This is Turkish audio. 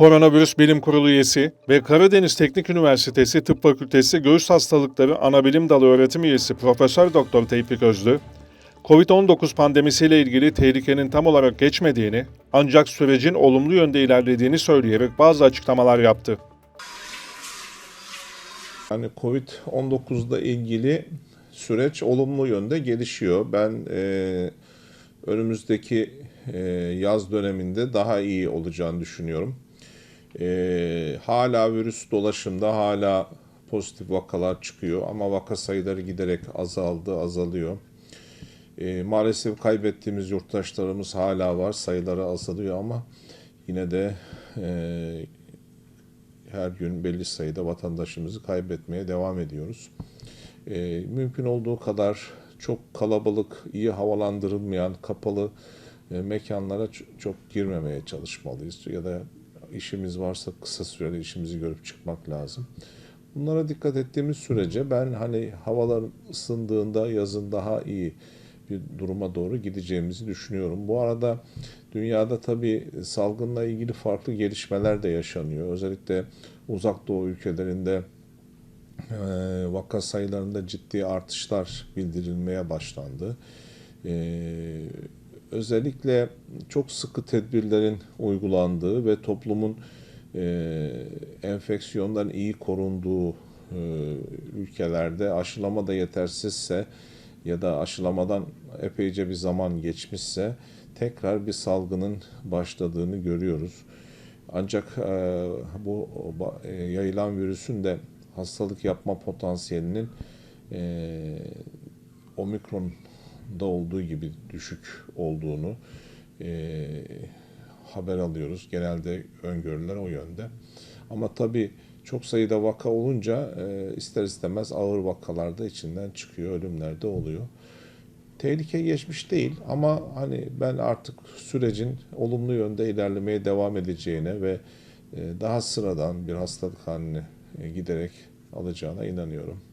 Koronavirüs Bilim Kurulu üyesi ve Karadeniz Teknik Üniversitesi Tıp Fakültesi Göğüs Hastalıkları Anabilim Dalı öğretim üyesi Profesör Doktor Tevfik Özlü, COVID-19 pandemisiyle ilgili tehlikenin tam olarak geçmediğini ancak sürecin olumlu yönde ilerlediğini söyleyerek bazı açıklamalar yaptı. Yani Covid-19'da ilgili süreç olumlu yönde gelişiyor. Ben e, önümüzdeki e, yaz döneminde daha iyi olacağını düşünüyorum. E, hala virüs dolaşımda, hala pozitif vakalar çıkıyor ama vaka sayıları giderek azaldı, azalıyor. E, maalesef kaybettiğimiz yurttaşlarımız hala var, sayıları azalıyor ama yine de e, her gün belli sayıda vatandaşımızı kaybetmeye devam ediyoruz. Ee, mümkün olduğu kadar çok kalabalık, iyi havalandırılmayan, kapalı e, mekanlara çok girmemeye çalışmalıyız. Ya da işimiz varsa kısa süreli işimizi görüp çıkmak lazım. Bunlara dikkat ettiğimiz sürece ben hani havalar ısındığında yazın daha iyi bir duruma doğru gideceğimizi düşünüyorum. Bu arada dünyada tabii salgınla ilgili farklı gelişmeler de yaşanıyor. Özellikle uzak doğu ülkelerinde e, vaka sayılarında ciddi artışlar bildirilmeye başlandı. E, özellikle çok sıkı tedbirlerin uygulandığı ve toplumun e, enfeksiyondan iyi korunduğu e, ülkelerde aşılama da yetersizse ya da aşılamadan epeyce bir zaman geçmişse tekrar bir salgının başladığını görüyoruz. Ancak e, bu e, yayılan virüsün de hastalık yapma potansiyelinin e, omikronda olduğu gibi düşük olduğunu e, haber alıyoruz. Genelde öngörüler o yönde. Ama tabii çok sayıda vaka olunca e, ister istemez ağır vakalar da içinden çıkıyor, ölümler de oluyor. Tehlike geçmiş değil ama hani ben artık sürecin olumlu yönde ilerlemeye devam edeceğine ve e, daha sıradan bir hastalık haline e, giderek alacağına inanıyorum.